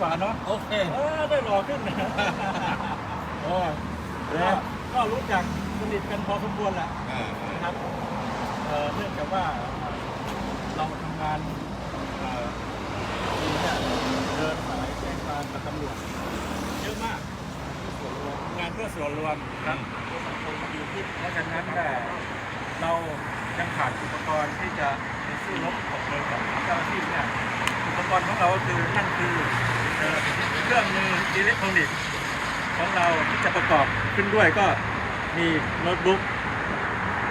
กว่าเนาะโอเคเออได้หล่อขึ้นนะเออก็ก็รู้จักสนิทกันพอสมควรแหละอ่านะครับเอ่อเนื่องจากว่าเราทำงานเอ่อทีเนี่ยเดินสายแจ้งความกับตำรวจเยอะมาก งานเพื่อส่วนรวมครับเพื่อสังคมดีขึ้นเพราะฉะนั้นแต่เรายังขาดอุปกรณ์ที่จะไปสู้รบกับเมืองของเจ้าหน้าที่เนี่ยอุปกรณ์ของเราก็คือนั่นคือ เครื่องมืออิเล็กทรอนิกส์ของเราที่จะประกอบขึ้นด้วยก็มีโน้ตบุ๊ก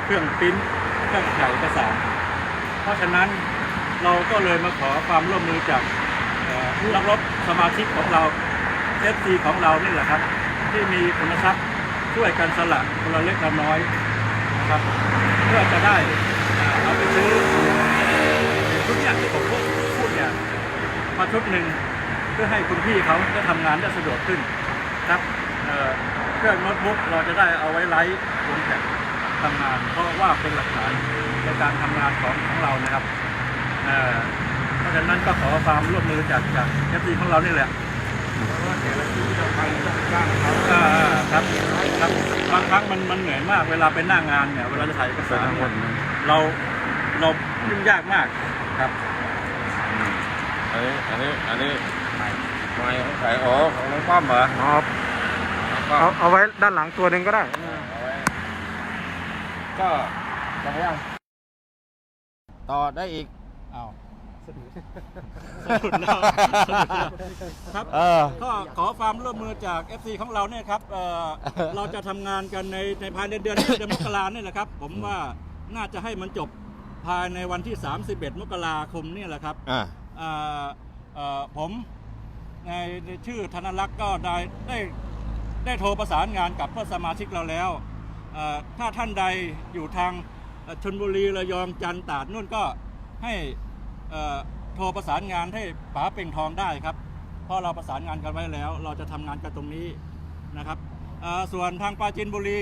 เครื่องปริ้นท์เครื่องถ่ายเอกสาร เพราะฉะนั้นเราก็เลยมาขอความร่วมมือจากเอ่อผู้รับรบสมาชิกของเราเอฟซีของเรานี่แหละครับ ที่มีคุณทรัพย์ช่วยกันสละคนละเล็กละน้อยนะครับ เพื่อจะได้เอาไปซื้อชุดเนี่ยที่ผมพูดพูดเนี่ยมาชุดหนึ่ง เพื่อให้คุณพี่เขาได้ทำงานได้สะดวกขึ้นครับเอ่อเครื่องโน้ตบุ๊กเราจะได้เอาไว้ไลฟ์ลงแผ่นทำงาน เพราะว่าเป็นหลักฐานในการทำงานของของเรานะครับเอ่อเพราะฉะนั้นก็ขอความร่วมมือจากจากเอฟซีของเรานี่แหละเพราะว่าแต่ละที่เราไปต้องจ้างเขาอ่าครับครับบางครั้งมันมันเหนื่อยมากเวลาไปหน้างานเนี่ยเวลาจะถ่ายเอกสารเนี่ยเราเรายุ่งยากมากครับอันนี้อันนี้อันนี้ ไม้ไม้ของใครอ๋อของน้องป้อมเหรออ๋อน้องป้อเอามเอาไว้ด้านหลังตัวหนึ่งก็ได้ เอาไว้ก็ยังยังต่อได้อีกอ้าวสะดุดสะดุดแล้วครับเออ ก็ขอความร่วมมือจาก FC ของเราเนี่ยครับเอ่อเราจะทำงานกันในในภายในเดือนนี้เดือนมกราเนี่ยแหละครับ ผมว่าน่าจะให้มันจบภายในวันที่ 31 มกราคมเนี่ยแหละครับอ่า เอ่อเอ่อผม ในชื่อธนรักษ์ก็ได้ได้ได้โทรประสานงานกับเพื่อนสมาชิกเราแล้ว ถ้าท่านใดอยู่ทางชนบุรีระยองจันตาดนู่นก็ให้โทรประสานงานให้ป๋าเป่งทองได้ครับ เพราะเราประสานงานกันไว้แล้ว เราจะทำงานกันตรงนี้นะครับส่วนทางปราจีนบุรี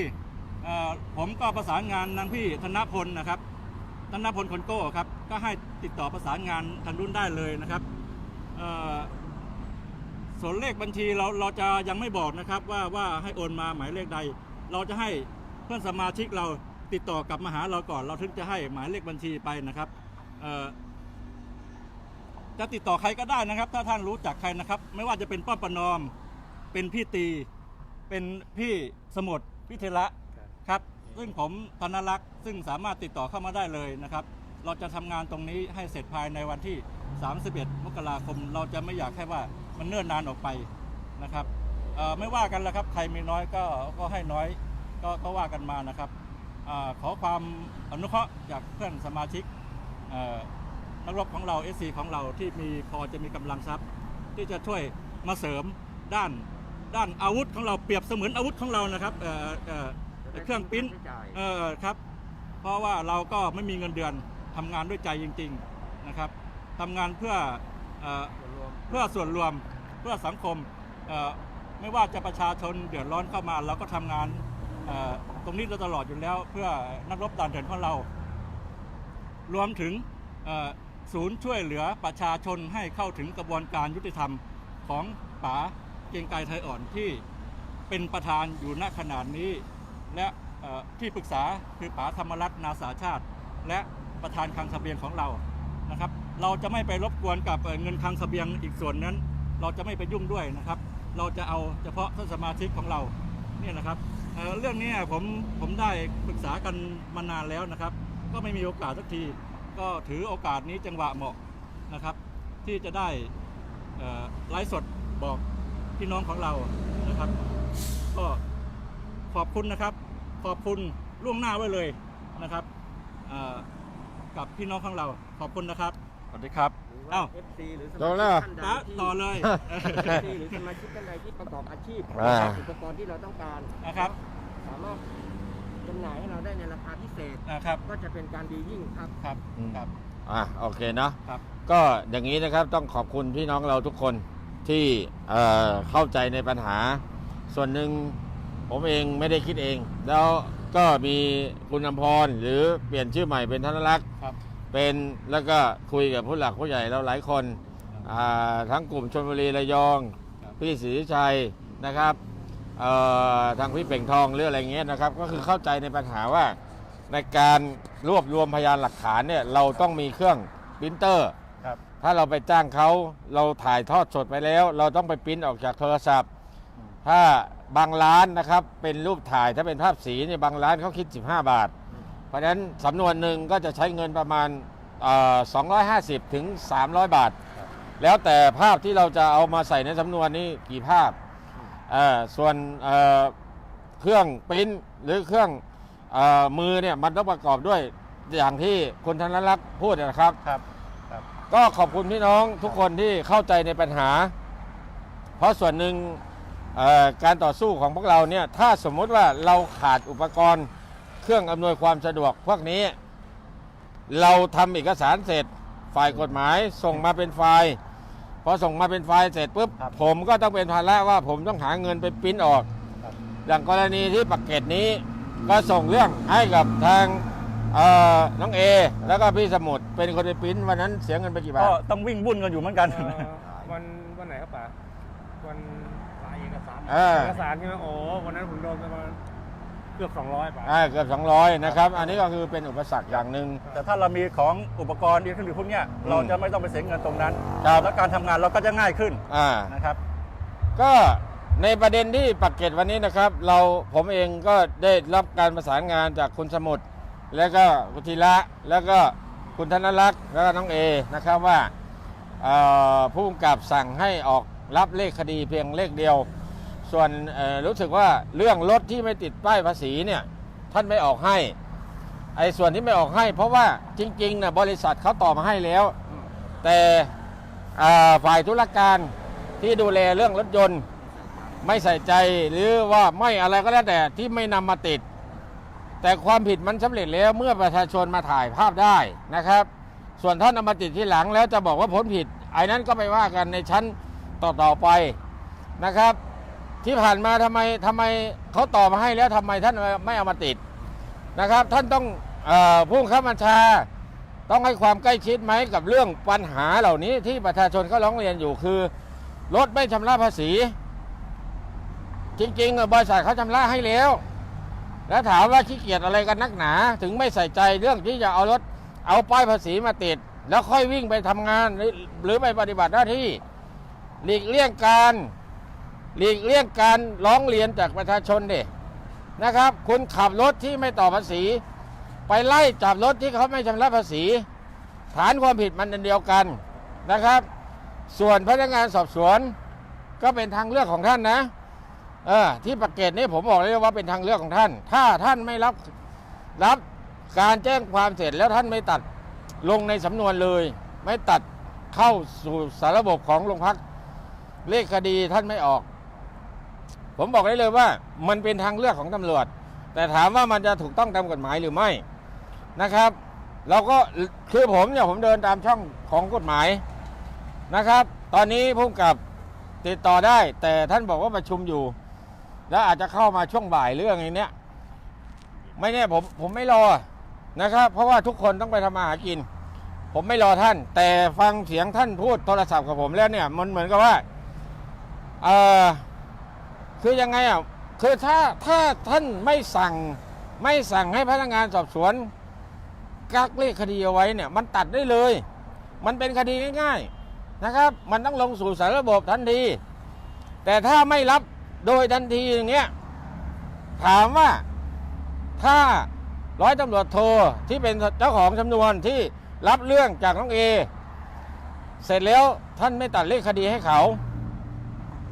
ผมก็ประสานงานทางพี่ธนพลนะครับธนพลคนโก้ครับก็ให้ติดต่อประสานงานทางนู้นได้เลยนะครับ ส่วนเลขบัญชีเราเราจะยังไม่บอกนะครับว่าว่าให้โอนมาหมายเลขใด เราจะให้เพื่อนสมาชิกเราติดต่อกลับมาหาเราก่อน เราถึงจะให้หมายเลขบัญชีไปนะครับเอ่อจะติดต่อใครก็ได้นะครับ ถ้าท่านรู้จักใครนะครับ ไม่ว่าจะเป็นป้อมประนอม เป็นพี่ตี เป็นพี่สมุทรพิเทระครับ ซึ่งผมธนรักษ์ซึ่งสามารถติดต่อเข้ามาได้เลยนะครับ เราจะทำงานตรงนี้ให้เสร็จภายในวันที่ 31 มกราคม เราจะไม่อยากให้ว่า มันเนิ่นนานออกไปนะครับเอ่อไม่ว่ากันแล้วครับใครมีน้อยก็ก็ให้น้อยก็ก็ว่ากันมานะครับอาขอความอนุเคราะห์จากเพื่อนสมาชิกเอ่อนักรบของเรา SC ของเราที่มีพอจะมีกำลังทรัพย์ ที่จะช่วยมาเสริมด้านด้านอาวุธของเราเปรียบเสมือนอาวุธของเรานะครับเอ่อเอ่อเครื่องปริ้นเออครับ เพราะว่าเราก็ไม่มีเงินเดือนทำงานด้วยใจจริง ๆนะครับทำงานเพื่อ เออเพื่อส่วนรวมเพื่อสังคมเอ่อไม่ว่าจะประชาชนเดือดร้อนเข้ามาเราก็ทำงานเอ่อตรงนี้เราตลอดอยู่แล้วเพื่อนักรบด่านเถื่อนของเรา รวมถึงเอ่อศูนย์ช่วยเหลือประชาชนให้เข้าถึงกระบวนการยุติธรรมของป๋าเกรียงไกรไทยอ่อนที่เป็นประธานอยู่ณขนาดนี้ และเอ่อที่ปรึกษาคือป๋าธรรมรัตน์นาสาชาติ และประธานคลังเบียงของเรานะครับ เราจะไม่ไปรบกวนกับเงินคลังเสบียงอีกส่วนนั้น เราจะไม่ไปยุ่งด้วยนะครับ เราจะเอาเฉพาะท่านสมาชิกของเราเนี่ยนะครับเเรื่องนี้ผมผมได้ปรึกษากันมานานแล้วนะครับ ก็ไม่มีโอกาสสักที ก็ถือโอกาสนี้จังหวะเหมาะนะครับ ที่จะได้ไลฟ์สดบอกพี่น้องของเรานะครับ ก็ขอบคุณนะครับ ขอบคุณล่วงหน้าไว้เลยนะครับกับพี่น้องของเราขอบคุณนะครับ วัสดีครับเอ้าเอฟซีหรือสต่มาอชิกแล้ว ท่านใดป๋าที่ ต่อเลย FC หรือสมาชิกท่านใดที่ประกอบอาชีพอ่า อุปกรณ์ที่เราต้องการ นะครับสามารถจำหน่ายให้เราได้ในราคาพิเศษ นะครับ ก็จะเป็นการดียิ่งครับ ครับอืมครับ อะโอเคเนาะครับ ก็อย่างนี้นะครับต้องขอบคุณพี่น้องเราทุกคนที่เอ่อเข้าใจในปัญหา ส่วนหนึ่งผมเองไม่ได้คิดเอง แล้วก็มีคุณอำพรหรือเปลี่ยนชื่อใหม่เป็นธนรักษ์ครับ เป็นแล้วก็คุยกับผู้หลักผู้ใหญ่เราหลายคนอ่าทั้งกลุ่มชนบุรีระยองครับพี่ศรีชัยนะครับเอ่อทางพี่เป่งทองหรืออะไรเงี้ยนะครับ ก็คือเข้าใจในปัญหาว่าในการรวบรวมพยานหลักฐานเนี่ยเราต้องมีเครื่องปรินเตอร์ครับถ้าเราไปจ้างเขาเราถ่ายทอดสดไปแล้ว เราต้องไปปริ้นออกจากโทรศัพท์ ถ้าบางร้านนะครับเป็นรูปถ่ายถ้าเป็นภาพสีเนี่ยบางร้านเขาคิด 15 บาทเพ ราะฉะนั้นสำนวนหนึ่งก็จะใช้เงินประมาณเอ่อ250 ถึง 300 บาท แล้วแต่ภาพที่เราจะเอามาใส่ในสำนวนนี้กี่ภาพเอ่อส่วนเอ่อเครื่องปริ้นหรือเครื่องเออมือเนี่ยมันต้องประกอบด้วยอย่างที่คุณธนรักษ์พูดนะครับครับ ก็ขอบคุณพี่น้องทุกคนที่เข้าใจในปัญหา เพราะส่วนหนึ่งเอ่อการต่อสู้ของพวกเราเนี่ยถ้าสมมุติว่าเราขาดอุปกรณ์ เครื่องอำนวยความสะดวกพวกนี้ เราทำเอกสารเสร็จ ฝ่ายกฎหมายส่งมาเป็นไฟล์พอส่งมาเป็นไฟล์เสร็จปุ๊บครับ ผมก็ต้องเป็นภาระว่าผมต้องหาเงินไปปริ้นออก ครับอย่างกรณีที่ปักเกร็ดนี้ก็ส่งเรื่องให้กับทางเอ่อน้องเอ แล้วก็พี่สมุทรเป็นคนไปปริ้นวันนั้นเสียเงินไปกี่บาท ก็ต้องวิ่งวุ่นกันอยู่เหมือนกัน เอ่อวันวันไหนครับป๋าวันลายเอกสารเออ เอกสารใช่ไหมโอ้วันนั้นผมโดนประมาณ เกือบ 200ป๋าอ่าเกือบ200นะครับ อันนี้ก็คือเป็นอุปสรรคอย่างหนึ่ง แต่ถ้าเรามีของอุปกรณ์อิเล็กทรอนิกส์พวกเนี้ยเราจะไม่ต้องไปเสียเงินตรงนั้น ครับ แล้วการทำงานเราก็จะง่ายขึ้นอ่า นะครับ ก็ในประเด็นที่ปักเกร็ดวันนี้นะครับ เราผมเองก็ได้รับการประสานงานจากคุณสมุทรแล้วก็คุณธีระแล้วก็คุณธนรักษ์แล้วก็น้องเอนะครับว่าเอ่อผู้กำกับสั่งให้ออกรับเลขคดีเพียงเลขเดียว ส่วนรู้สึกว่าเรื่องรถที่ไม่ติดป้ายภาษีเนี่ยท่านไม่ออกให้ไอ้ส่วนที่ไม่ออกให้ เพราะว่าจริงๆนะบริษัทเขาต่อมาให้แล้ว แต่ฝ่ายธุรการที่ดูแลเรื่องรถยนต์ ไม่ใส่ใจหรือว่าไม่อะไรก็แล้วแต่ที่ไม่นำมาติด แต่ความผิดมันสำเร็จแล้วเมื่อประชาชนมาถ่ายภาพได้นะครับ ส่วนท่านนำมาติดที่หลังแล้วจะบอกว่าพ้นผิดไอ้นั้นก็ไปว่ากันในชั้นต่อๆไปนะครับ ที่ผ่านมาทำไมทำไมเขาต่อมาให้แล้วทำไมท่านไม่เอามาติดนะครับ ท่านต้องออผู้บังคับบัญชา ต้องให้ความใกล้ชิดไหมกับเรื่องปัญหาเหล่านี้ที่ประชาชนเขาร้องเรียนอยู่คือรถไม่ชำระภาษี จริงๆอบริษัทเขาชำระให้แล้ว แล้วถามว่าขี้เกียจอะไรกันนักหนา ถึงไม่ใส่ใจเรื่องที่จะเอารถเอาป้ายภาษีมาติด แล้วค่อยวิ่งไปทำงานหรือไปปฏิบัติหน้าที่ หลีกเลี่ยงการ หลีกเลี่ยงการร้องเรียนจากประชาชนเด็นะครับ คุณขับรถที่ไม่ต่อภาษี ไปไล่จับรถที่เขาไม่ชำระภาษี ฐานความผิดมันเดียวกันนะครับ ส่วนพนักงานสอบสวน ก็เป็นทางเลือกของท่านนะเออที่ปากเกร็ดนี่ผมบอกเลยว่าเป็นทางเลือกของท่าน ถ้าท่านไม่รับรับการแจ้งความเสร็จแล้วท่านไม่ตัดลงในสำนวนเลย ไม่ตัดเข้าสู่สารระบบของโรงพักเลขคดีท่านไม่ออก ผมบอกได้เลยว่ามันเป็นทางเลือกของตำรวจ แต่ถามว่ามันจะถูกต้องตามกฎหมายหรือไม่นะครับ เราก็คือผมเนี่ยผมเดินตามช่องของกฎหมายนะครับ ตอนนี้พุ่กับติดต่อได้ แต่ท่านบอกว่าประชุมอยู่ แล้วอาจจะเข้ามาช่วงบ่ายเรื่องอย่างเนี้ยไม่แน่ผมผมไม่รอนะครับ เพราะว่าทุกคนต้องไปทำมาหากิน ผมไม่รอท่าน แต่ฟังเสียงท่านพูดโทรศัพท์กับผมแล้วเนี่ย มันเหมือนกับว่าเออ คือยังไงอะคือถ้าถ้าท่านไม่สั่งไม่สั่งให้พนักงานสอบสวนกักเลขคดีเอาไว้เนี่ย มันตัดได้เลย มันเป็นคดีง่าย ๆนะครับ มันต้องลงสู่สารระบบทันที แต่ถ้าไม่รับโดยทันทีอย่างเงี้ยถามว่าถ้าร้อยตำรวจโทที่เป็นเจ้าของสำนวนที่รับเรื่องจากน้องเอ เสร็จแล้วท่านไม่ตัดเลขคดีให้เขา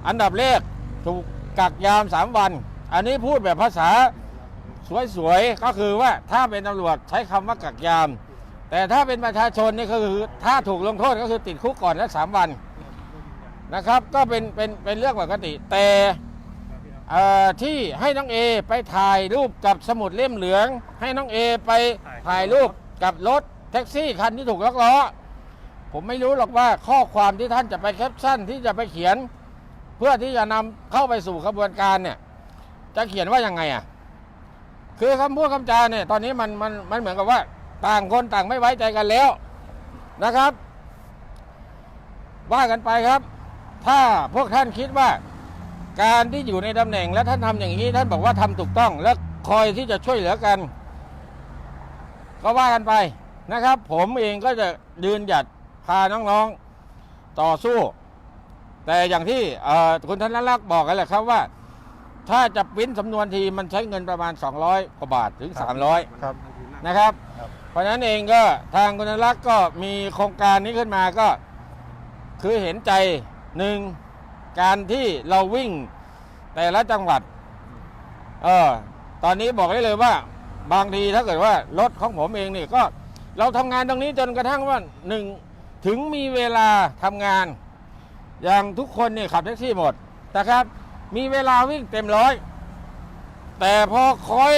อันดับแรกถูก กักยามสามวัน อันนี้พูดแบบภาษาสวยๆ ก็คือว่าถ้าเป็นตำรวจใช้คำว่ากักยาม แต่ถ้าเป็นประชาชนนี่ก็คือถ้าถูกลงโทษก็คือติดคุกก่อนและสามวันนะครับ ก็เป็นเป็นเป็นเรื่องปกติ แต่ที่ให้น้องเอไปถ่ายรูปกับสมุดเล่มเหลือง ให้น้องเอไปถ่ายรูปกับรถแท็กซี่คันที่ถูกล็อกล้อ ผมไม่รู้หรอกว่าข้อความที่ท่านจะไปแคปชั่นที่จะไปเขียน พื่อที่จะนำเข้าไปสู่กระบวนการเนี่ย จะเขียนว่ายังไงอะคือคำพูดคำจาเนี่ยตอนนี้มันมันมันเหมือนกับว่า ต่างคนต่างไม่ไว้ใจกันแล้วนะครับ ว่ากันไปครับ ถ้าพวกท่านคิดว่า การที่อยู่ในตำแหน่งและท่านทำอย่างนี้ ท่านบอกว่าทำถูกต้องและคอยที่จะช่วยเหลือกัน ก็ว่ากันไปนะครับ ผมเองก็จะยืนหยัดพาน้องๆต่อสู้ แต่อย่างที่เอ่อคุณธนรักษ์บอกกันแหละครับว่า ถ้าจะปริ้นสำนวนทีมันใช้เงินประมาณ 200กว่าบาทถึง300ครับนะครับ ครับ เพราะฉะนั้นเองก็ทางคุณธนรักษ์ก็มีโครงการนี้ขึ้นมาก็ คือเห็นใจหนึ่งการที่เราวิ่งแต่ละจังหวัดเออตอนนี้บอกได้เลยว่า บางทีถ้าเกิดว่ารถของผมเองนี่ก็ เราทำงานตรงนี้จนกระทั่งว่าหนึ่งถึงมีเวลาทำงาน อย่างทุกคนนี่ขับแท็กซี่หมดนะครับ มีเวลาวิ่งเต็มร้อย แต่พอคอย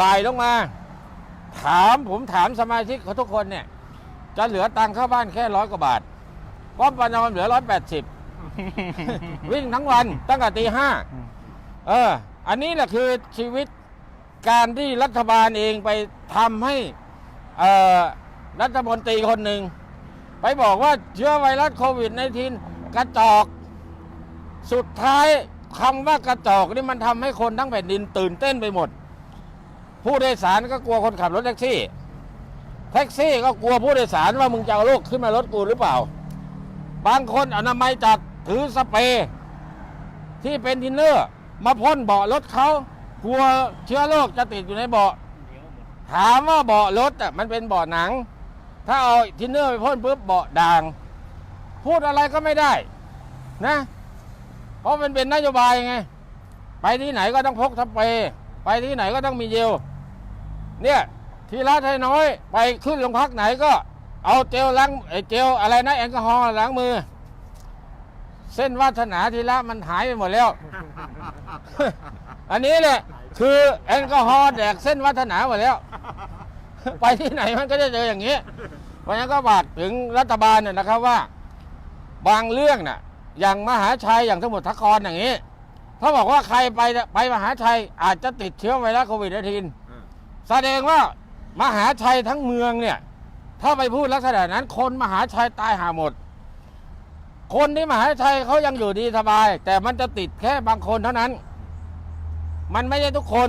บ่ายลงมา ถามผมถามสมาชิกเขาทุกคนเนี่ย จะเหลือตังค์เข้าบ้านแค่ร้อยกว่าบาทเพราะประนอมเหลือร้อยแปดสิบวิ่งทั้งวันตั้งแต่ตีห้าอืมเออ อันนี้แหละคือชีวิตการที่รัฐบาลเองไปทำให้เอ่อรัฐมนตรีคนหนึ่ง ไปบอกว่าเชื้อไวรัสโควิด -19 กระจอก สุดท้ายคำว่ากระจอกนี่มันทำให้คนทั้งแผ่นดินตื่นเต้นไปหมด ผู้โดยสารก็กลัวคนขับรถแท็กซี่ แท็กซี่ก็กลัวผู้โดยสารว่ามึงจะเอาลูกขึ้นมารถกูหรือเปล่า บางคนอนามัยจัดถือสเปรย์ที่เป็นทินเนอร์มาพ่นเบาะรถเขากลัวเชื้อโรคจะติดอยู่ในเบาะถามว่าเบาะรถอะมันเป็นเบาะหนัง ถ้าเอาทินเนอร์ไปพ่นปุ๊บเบาะด่าง พูดอะไรก็ไม่ได้นะ เพราะมันเป็นนโยบายไง ไปที่ไหนก็ต้องพกสเปรย์ไปที่ไหนก็ต้องมีเจลเนี่ย ทีละไทยน้อย ไปขึ้นโรงพักไหนก็ เอาเจลล้างไอเจลอะไรนะแอลกอฮอล์ล้างมือ เส้นวาสนาทีละมันหายไปหมดแล้ว อันนี้แหละคือแอลกอฮอล์แดกเส้นวัฒนาหมดแล้ว ไปที่ไหนมันก็จะเจออย่างนี้ เพราะฉะนั้นก็ฝากถึงรัฐบาลเนี่ยนะครับว่า บางเรื่องน่ะ อย่างมหาชัยอย่างสมุทรสาครอย่างนี้ ถ้าบอกว่าใครไปไปมหาชัยอาจจะติดเชื้อไวรัสโควิด -19 แสดงว่ามหาชัยทั้งเมืองเนี่ย ถ้าไปพูดลักษณะนั้น คนมหาชัยตายหาหมด คนที่มหาชัยเขายังอยู่ดีสบาย แต่มันจะติดแค่บางคนเท่านั้น มันไม่ใช่ทุกคน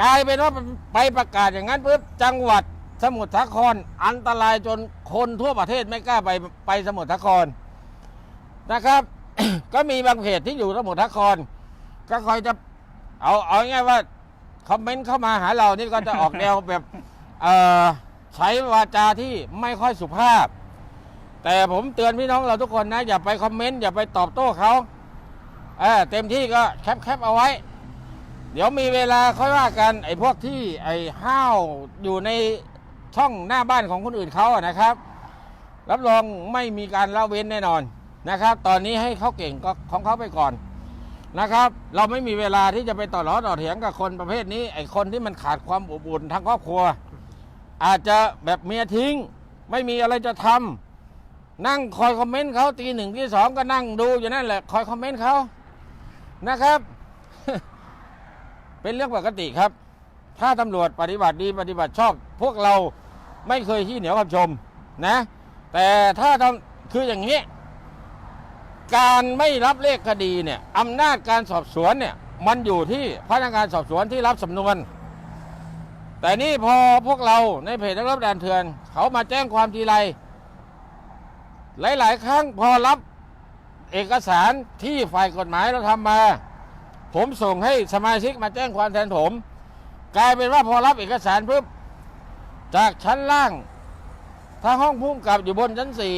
กลายเป็นว่าไปประกาศอย่างนั้นปุ๊บจังหวัดสมุทรสาครอันตรายจนคนทั่วประเทศไม่กล้าไปไปสมุทรสาคร นะครับ ก็มีบางเพจที่อยู่สมุทรสาคร ก็คอยจะเอาเอาง่ายๆว่าคอมเมนต์เข้ามาหาเรานี่ก็จะออกแนวแบบเอ่อใช้วาจาที่ไม่ค่อยสุภาพ แต่ผมเตือนพี่น้องเราทุกคนนะ อย่าไปคอมเมนต์อย่าไปตอบโต้เขาเออเต็มที่ก็แคปแคปเอาไว้ เดี๋ยวมีเวลาค่อยว่ากันไอ้พวกที่ไอ้ห้าวอยู่ในช่องหน้าบ้านของคนอื่นเขาอะนะครับ รับรองไม่มีการละเว้นแน่นอน นะครับ ตอนนี้ให้เขาเก่งก็ของเขาไปก่อนนะครับ เราไม่มีเวลาที่จะไปต่อล้อต่อเถียงกับคนประเภทนี้ ไอ้คนที่มันขาดความอบอุ่นทางครอบครัว อาจจะแบบเมียทิ้ง ไม่มีอะไรจะทำนั่งคอยคอมเมนต์เขาตีหนึ่งตีสองก็นั่งดูอยู่นั่นแหละ คอยคอมเมนต์เขานะครับ เป็นเรื่องปกติครับ ถ้าตำรวจปฏิบัติดีปฏิบัติชอบ พวกเราไม่เคยขี้เหนียวกับชมนะ แต่ถ้าทำคืออย่างนี้ การไม่รับเลขคดีเนี่ยอำนาจการสอบสวนเนี่ยมันอยู่ที่พนักงานสอบสวนที่รับสำนวน แต่นี่พอพวกเราในเพจนักรบแดนเถื่อน เขามาแจ้งความทีไรหลาย ๆ ครั้งพอรับเอกสารที่ฝ่ายกฎหมายเราทำมา ผมส่งให้สมาชิกมาแจ้งความแทนผม กลายเป็นว่าพอรับเอกสารปุ๊บจากชั้นล่าง ถ้าห้องพุ่มกับอยู่บนชั้นสี่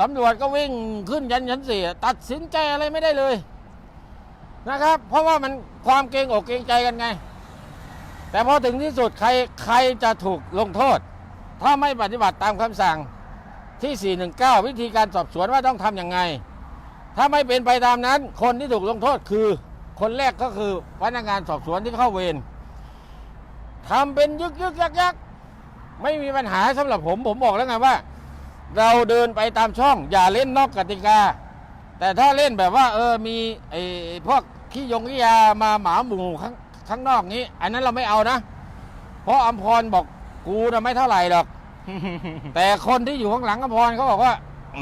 ตำรวจก็วิ่งขึ้นยันชั้นสี่ตัดสินใจอะไรไม่ได้เลยนะครับ เพราะว่ามันความเกรงอกเกรงใจกันไง แต่พอถึงที่สุดใครใครจะถูกลงโทษ ถ้าไม่ปฏิบัติตามคำสั่งที่ 419 วิธีการสอบสวนว่าต้องทำยังไง ถ้าไม่เป็นไปตามนั้น คนที่ถูกลงโทษคือ คนแรกก็คือพนักงานสอบสวนที่เข้าเวรทำเป็นยึกยึกยักยักไม่มีปัญหาสำหรับผมผมบอกแล้วไงว่า เราเดินไปตามช่อง อย่าเล่นนอกกติกา แต่ถ้าเล่นแบบว่า เออมีไอ้พวกขี้ยงขี้ยามาหมาหมู่ข้างข้างนอกนี้ อันนั้นเราไม่เอานะ เพราะอัมพรบอกกูนะไม่เท่าไหร่หรอก แต่คนที่อยู่ข้างหลังอัมพรเขาบอกว่า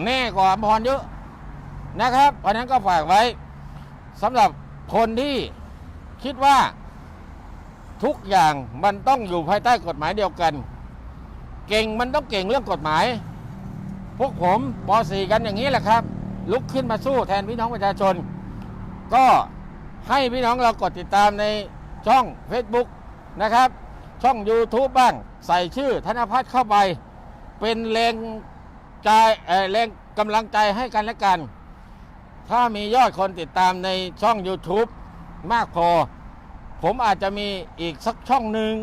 แน่กว่าอัมพรเยอะนะครับเพราะฉะนั้นก็ฝากไว้สำหรับคนที่คิดว่าทุกอย่างมันต้องอยู่ภายใต้กฎหมายเดียวกัน เก่งมันต้องเก่งเรื่องกฎหมาย พวกผมป .4 กันอย่างนี้แหละครับ ลุกขึ้นมาสู้แทนพี่น้องประชาชน ก็ให้พี่น้องเรากดติดตามในช่อง Facebook นะครับ ช่อง YouTube บ้าง ใส่ชื่อธนพัฒน์เข้าไป เป็นแรงใจแรงกำลังใจให้กันและกัน ถ้ามียอดคนติดตามในช่อง YouTube มากพอ ผมอาจจะมีอีกสักช่องหนึ่ง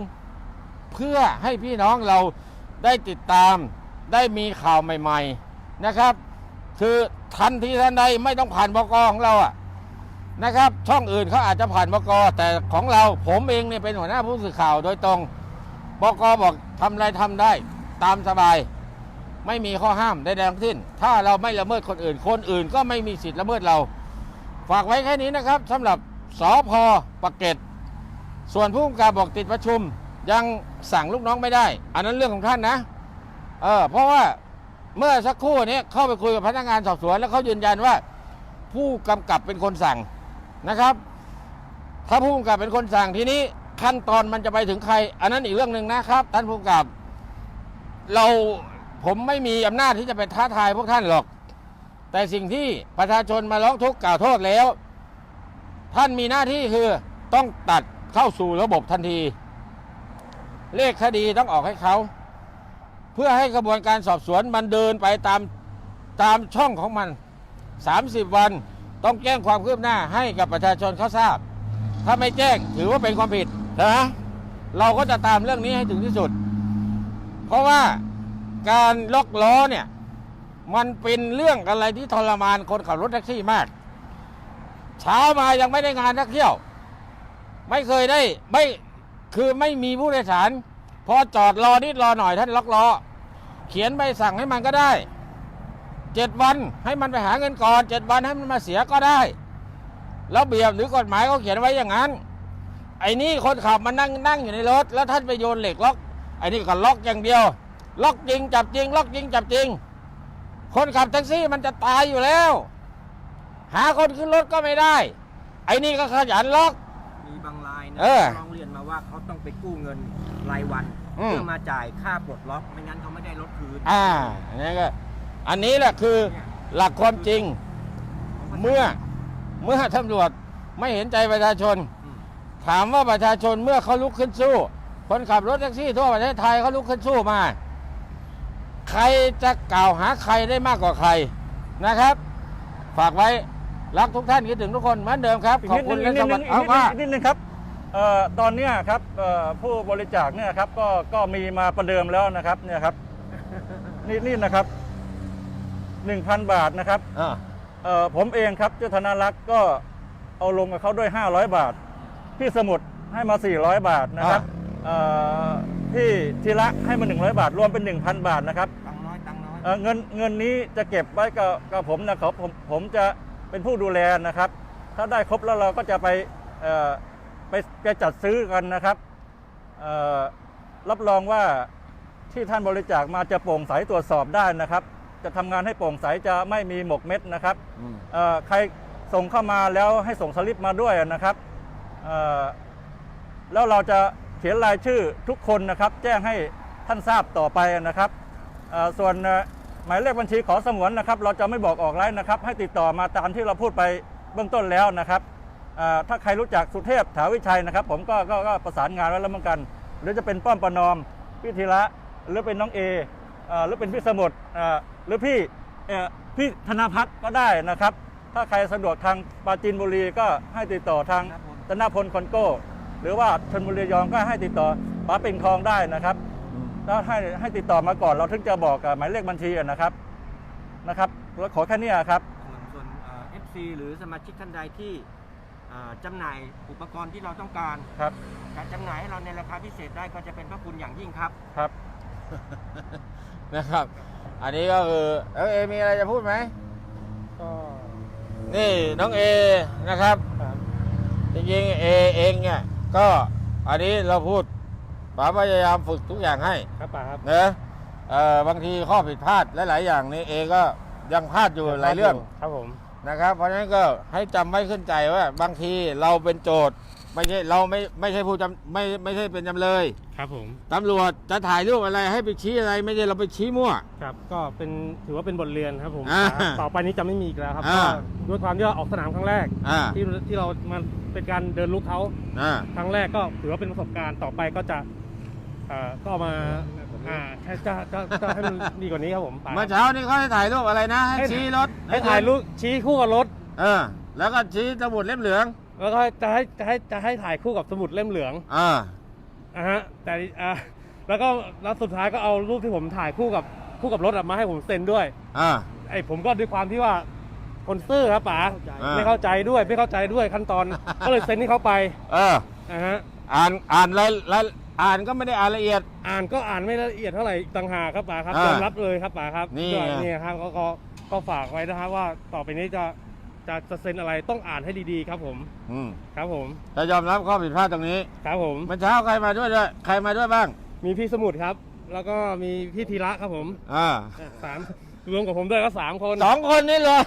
เพื่อให้พี่น้องเราได้ติดตาม ได้มีข่าวใหม่ ๆนะครับ คือทันทีทันใดไม่ต้องผ่านบกของเราอะนะครับ ช่องอื่นเขาอาจจะผ่านบกแต่ของเราผมเองเนี่ยเป็นหัวหน้าผู้สื่อข่าวโดยตรงบกบอกทำอะไรทำได้ตามสบาย ไม่มีข้อห้ามใดๆทั้งสิ้น ถ้าเราไม่ละเมิดคนอื่น คนอื่นก็ไม่มีสิทธิ์ละเมิดเรา ฝากไว้แค่นี้นะครับสำหรับสอพอปากเกร็ดส่วนผู้กำกับบอกติดประชุมยังสั่งลูกน้องไม่ได้ อันนั้นเรื่องของท่านนะ เออเพราะว่าเมื่อสักครู่นี้เข้าไปคุยกับพนักงานสอบสวน แล้วเขายืนยันว่า ผู้กำกับเป็นคนสั่งนะครับ ถ้าผู้กำกับเป็นคนสั่งทีนี้ขั้นตอนมันจะไปถึงใคร อันนั้นอีกเรื่องหนึ่งนะครับ ท่านผู้กำกับ เราผมไม่มีอำนาจที่จะไปท้าทายพวกท่านหรอก แต่สิ่งที่ประชาชนมาร้องทุกข์กล่าวโทษแล้ว ท่านมีหน้าที่คือต้องตัดเข้าสู่ระบบทันที เลขคดีต้องออกให้เขา เพื่อให้กระบวนการสอบสวนมันเดินไปตามตามช่องของมัน 30 วันต้องแจ้งความคืบหน้าให้กับประชาชนเขาทราบ ถ้าไม่แจ้งถือว่าเป็นความผิดนะเราก็จะตามเรื่องนี้ให้ถึงที่สุด เพราะว่าการล็อกล้อเนี่ยมันเป็นเรื่องอะไรที่ทรมานคนขับรถแท็กซี่มาก เช้ามายังไม่ได้งานนักเที่ยว ไม่เคยได้ไม่คือไม่มีผู้โดยสาร พอจอดรอนิดรอหน่อยท่านล็อกล้อเขียนใบสั่งให้มันก็ได้เจ็ดวันให้มันไปหาเงินก่อนเจ็ดวันให้มันมาเสียก็ได้แล้วเบียบหรือกฎหมายเขาเขียนไว้อย่างนั้น ไอ้นี่คนขับมันนั่งนั่งอยู่ในรถ แล้วท่านไปโยนเหล็กล็อก ไอ้นี่ก็ล็อกอย่างเดียว ล็อกจริงจับจริง ล็อกจริงจับจริง คนขับแท็กซี่มันจะตายอยู่แล้ว หาคนขึ้นรถก็ไม่ได้ ไอ้นี่ก็ขยันล็อก มีบางรายนะเออ ร้องเรียนมาว่าเขาต้องไปกู้เงินรายวัน อืม เพื่อมาจ่ายค่าปลดล็อกไม่งั้นเขาไม่ได้รถคืนอ่าอันนี้ก็อันนี้แหละคือหลักความจริง เมื่อเมื่อตำรวจไม่เห็นใจประชาชน อืมถามว่าประชาชนเมื่อเขาลุกขึ้นสู้ คนขับรถแท็กซี่ทั่วประเทศไทยเขาลุกขึ้นสู้มา ใครจะกล่าวหาใครได้มากกว่าใครนะครับ ฝากไว้รักทุกท่านคิดถึงทุกคนเหมือนเดิมครับอีกขอบนิดคุณนึงและอีกสนิดนึวัสงดีอีกเอานิดนึว่างอีกนิดนึงครับ เอ่อตอนเนี้ยครับเอ่อผู้บริจาคเนี่ยครับก็ก็มีมาประเดิมแล้วนะครับเนี่ยครับนี่นี่นะครับหนึ่งพันบาทนะครับอ่าเอ่อผมเองครับเจ้าธนรักษ์ก็เอาลงกับเขาด้วย 500 บาท พี่สมุดให้มา 400 บาทนะครับเอ่อพี่ธีระให้มา 100 บาท รวมเป็น 1,000 บาทนะครับ ตังค์น้อยตังค์น้อยเอ่อเงินเงินนี้จะเก็บไว้กับกับผมนะครับผมผมจะเป็นผู้ดูแลนะครับ ถ้าได้ครบแล้วเราก็จะไปเอ่อ ไปไปจัดซื้อกันนะครับเอ่อรับรองว่าที่ท่านบริจาคมาจะโปร่งใสตรวจสอบได้นะครับ จะทำงานให้โปร่งใสจะไม่มีหมกเม็ดนะครับอืมเอ่อใครส่งเข้ามาแล้วให้ส่งสลิปมาด้วยนะครับเอ่อแล้วเราจะเขียนรายชื่อทุกคนนะครับ แจ้งให้ท่านทราบต่อไปนะครับเอ่อส่วนเอ่อหมายเลขบัญชีขอสงวนนะครับ เราจะไม่บอกออกไลน์นะครับ ให้ติดต่อมาตามที่เราพูดไปเบื้องต้นแล้วนะครับเอ่อ ถ้าใครรู้จักสุเทพถาวิชัยนะครับ ผมก็ก็ก็ประสานงานไว้แล้วเหมือนกัน หรือจะเป็นป้อมประนอมพี่ธีระหรือเป็นน้องเอเอ่อหรือเป็นพี่สมุทรเอ่อหรือพี่เอ่อพี่ธนพัฒน์ก็ได้นะครับ ถ้าใครสะดวกทางปราจีนบุรีก็ให้ติดต่อทางธนพลคอนโก้ หรือว่าชนบุรีระยองก็ให้ติดต่อป๋าปิ่งทองได้นะครับแล้วให้ให้ติดต่อมาก่อนเราถึงจะบอกกับหมายเลขบัญชีอะนะครับนะครับแล้วขอแค่เนี้ยครับส่วนส่วนเอฟซีหรือสมาชิกท่านใดที่ เอ่อจำหน่ายอุปกรณ์ที่เราต้องการครับการจำหน่ายให้เราในราคาพิเศษได้ก็จะเป็นพระคุณอย่างยิ่งครับ ครับ นะครับ อันนี้ก็คือเอยเอมีอะไรจะพูดไหมก็นี่น้องเอนะครับ ครับจริงๆเอเองเนี่ยก็อันนี้เราพูดป๋าพยายามฝึกทุกอย่างให้ครับป่าครับนะเอ่อบางทีข้อผิดพลาดหลายๆอย่างนี่เอก็ยังพลาดอยู่หลายเรื่อง ครับผม นะครับ เพราะฉะนั้นก็ให้จำไว้ขึ้นใจว่า บางทีเราเป็นโจทย์ไม่ใช่เราไม่ไม่ใช่ผู้จำไม่ไม่ใช่เป็นจำเลย ครับผมตำรวจจะถ่ายรูปอะไรให้ไปชี้อะไรไม่ใช่เราไปชี้มั่ว ครับ ก็เป็นถือว่าเป็นบทเรียนครับผมอ่าครับต่อไปนี้จะไม่มีอีกแล้วครับอ่าก็ด้วยความที่เราออกสนามครั้งแรกอ่าที่ที่เรามันเป็นการเดินลุกเขาอ่าครั้งแรกก็ถือว่าเป็นประสบการณ์ต่อไปก็จะเอ่อก็เอามาอ่าใช่จะจะจะให้มันดีกว่านี้ครับผมป๋า เมื่อเช้านี้เขาให้ถ่ายรูปอะไรนะให้ให้ชี้รถให้ถ่ายรูปชี้คู่กับรถ เออ แล้วก็ชี้สมุดเล่มเหลืองแล้วก็จะให้จะให้จะให้ถ่ายคู่กับสมุดเล่มเหลืองอ่าอะฮะแต่อ่าแล้วก็แล้วสุดท้ายก็เอารูปที่ผมถ่ายคู่กับคู่กับรถอะมาให้ผมเซ็นด้วย อ่า ไอ้ผมก็ด้วยความที่ว่าคนซื่อครับป๋าอ่า ไม่เข้าใจด้วยไม่เข้าใจด้วยขั้นตอน ก็เลยเซ็นให้เขาไปเออ อะฮะ อ่านอ่านรายราย อ่านก็ไม่ได้อ่านละเอียด อ่านก็อ่านไม่ละเอียดเท่าไหร่อีกต่างหากครับป๋าครับอ่ายยอมรับเลยครับป๋าครับนี่ก็ไงนี่ครับก็ก็ก็ฝากไว้นะครับว่าต่อไปนี้จะจะจะเซ็นอะไรต้องอ่านให้ดีๆครับผมอืมครับผมจะยอมรับข้อผิดพลาดตรงนี้ครับผม เมื่อเช้าใครมาด้วยด้วยใครมาด้วยบ้าง มีพี่สมุทรครับ แล้วก็มีพี่ธีระครับผมอ่าสามรวมกับผมด้วยก็สามคน สองคนนี้เลย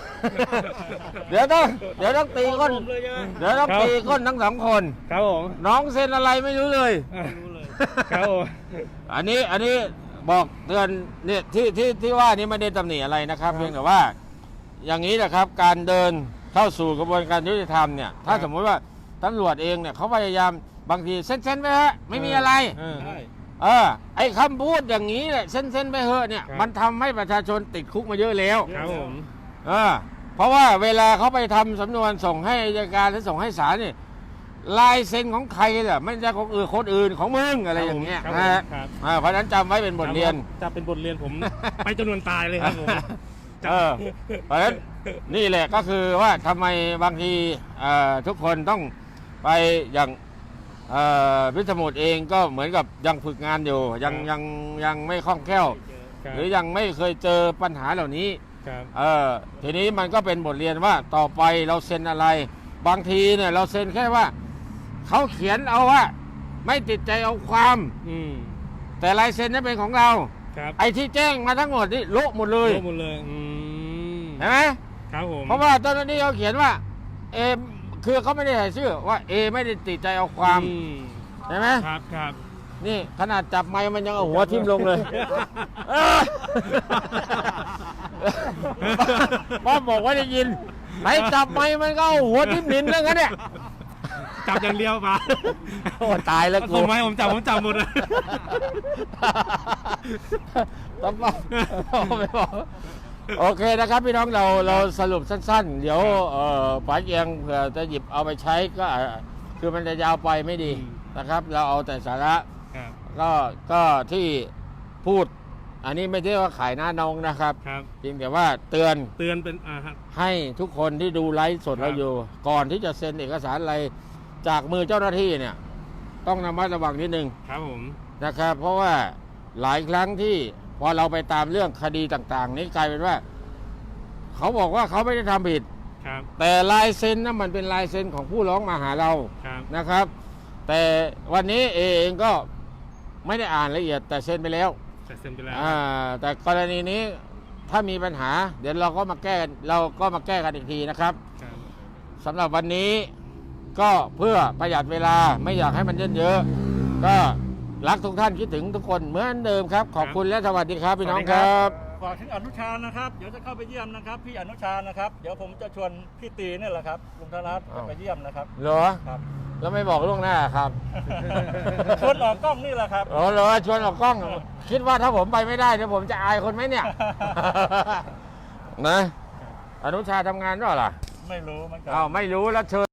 เดี๋ยวต้องเดี๋ยวต้องตีก้นผมเลยใช่ไหมเดี๋ยวต้องครับ ตีก้นทั้งสองคน ครับผม น้องเซ็นอะไรไม่รู้เลย ครับผมอันนี้อันนี้บอกเตือนเนี่ยที่ที่ที่ว่านี้ไม่ได้ตำหนิอะไรนะครับครับ เพียงแต่ว่า อย่างนี้นะครับการเดินเข้าสู่กระบวนการยุติธรรมเนี่ยถ้าครับสมมุติว่าตำรวจเองเนี่ยเขาพยายามบางทีเส้นเส้นๆไปฮะไม่มีอะไรเออใช่ เออไอ้คำพูดอย่างนี้แหละเส้นเส้นๆไปเหอะเนี่ย ครับ มันทำให้ประชาชนติดคุกมาเยอะแล้วครับผม เออเพราะว่าเวลาเขาไปทำสำนวนส่งให้อัยการหรือส่งให้ศาลนี่ ลายเซ็นของใครเนี่ยไม่ใช่ของอื่นคนอื่นของมึงอะไรอย่างเงี้ยครับนะผมฮะครับ อ่าเพราะฉะนั้นจำไว้เป็นบทเรียน จะเป็นบทเรียนผม ไปจนวันตายเลยครับผม เออเพราะฉะนั้นนี่แหละก็คือว่าทำไมบางทีเอ่อทุกคนต้องไปอย่างเอ่อพิสมุทรเองก็เหมือนกับยังฝึกงานอยู่ ยังครับ ยังยังไม่คล่องแคล่วครับหรือยังไม่เคยเจอปัญหาเหล่านี้ ครับ เออทีนี้มันก็เป็นบทเรียนว่าต่อไปเราเซ็นอะไร บางทีเนี่ยเราเซ็นแค่ว่า เขาเขียนเอาว่า ไม่ติดใจเอาความ อืมแต่ลายเซ็นนั้นเป็นของเรา ครับไอ้ที่แจ้งมาทั้งหมดนี่โละหมดเลยรู้หมดเลยอืมเห็นไหมครับผมเพราะว่าเจ้าหน้าที่เขาเขียนว่า เอ คือเขาไม่ได้ใส่ชื่อว่าเอไม่ได้ติดใจเอาความอืมเห็นไหมครับครับ นี่ขนาดจับไม้มันยังเอาหัวทิ่มลงเลยเออป้อมบอกว่าได้ยินไปจับไม้มันก็เอาหัวทิ่มดินแล้วงั้นเนี่ย จับอย่างเดียวมาโอ้ตายแล้วกูส่งมาให้ผมจับผมจับหมดเลยต้องบอกไม่บอกโอเคนะครับพี่น้องเราเราสรุปสั้น ๆ เดี๋ยวเอ่อป๋าเกียงเผื่อจะหยิบเอาไปใช้ก็อะคือมันจะยาวไปไม่ดีอืมนะครับ เราเอาแต่สาระ ครับก็ก็ที่พูด อันนี้ไม่ใช่ว่าขายหน้าน้องนะครับครับ เพียงแต่ว่าเตือนเตือนเป็นอ่าครับให้ทุกคนที่ดูไลฟ์สดครัเราบอยู่ ก่อนที่จะเซ็นเอกสารอะไร จากมือเจ้าหน้าที่เนี่ย ต้องระมัดระวังนิดนึงครับผมนะครับ เพราะว่าหลายครั้งที่พอเราไปตามเรื่องคดีต่างๆ นี้กลายเป็นว่า เขาบอกว่าเขาไม่ได้ทำผิดครับ แต่ลายเซ็นนั้นมันเป็นลายเซ็นของผู้ร้องมาหาเราครับนะครับ แต่วันนี้เอเองก็ไม่ได้อ่านละเอียด แต่เซ็นไปแล้วเสร็จเซ็นไปแล้วอ่าแต่กรณีนี้ถ้ามีปัญหา เดี๋ยวเราก็มาแก้กันเราก็มาแก้กันอีกทีนะครับครับสำหรับวันนี้ ก็เพื่อประหยัดเวลาไม่อยากให้มันเยอะเยอะๆก็รักทุกท่านคิดถึงทุกคนเหมือนเดิมครับ ขอบคุณและสวัสดีครับพี่น้องครับฝากถึงอนุชานะครับ เดี๋ยวจะเข้าไปเยี่ยมนะครับ พี่อนุชานะครับ เดี๋ยวผมจะชวนพี่ตีนี่แหละครับลุงธนัทจะไปเยี่ยมนะครับเหรอครับแล้วไม่บอกล่วงหน้าครับ ชวนออกกล้องนี่แหละครับอ๋อเหรอชวนออกกล้อง คิดว่าถ้าผมไปไม่ได้เดี๋ยวผมจะอายคนไหมเนี่ยนะอนุชาทำงานด้วยเหรอไม่รู้เหมือนกัอ้าวไม่รู้แล้วเชิญ